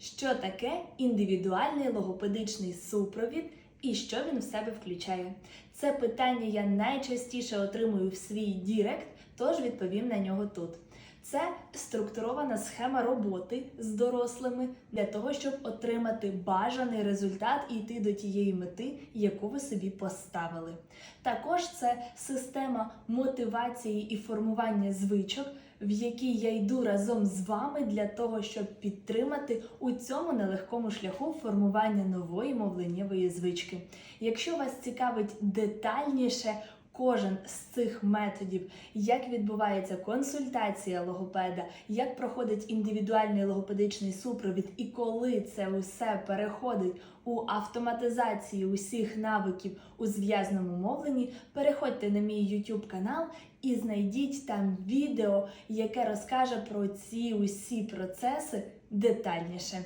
Що таке індивідуальний логопедичний супровід і що він в себе включає? Це питання я найчастіше отримую в свій Дірект, тож відповім на нього тут. Це структурована схема роботи з дорослими для того, щоб отримати бажаний результат і йти до тієї мети, яку ви собі поставили. Також це система мотивації і формування звичок, в якій я йду разом з вами для того, щоб підтримати у цьому нелегкому шляху формування нової мовленнєвої звички. Якщо вас цікавить детальніше кожен з цих методів, як відбувається консультація логопеда, як проходить індивідуальний логопедичний супровід і коли це усе переходить у автоматизацію усіх навиків у зв'язному мовленні, переходьте на мій YouTube канал і знайдіть там відео, яке розкаже про ці усі процеси детальніше.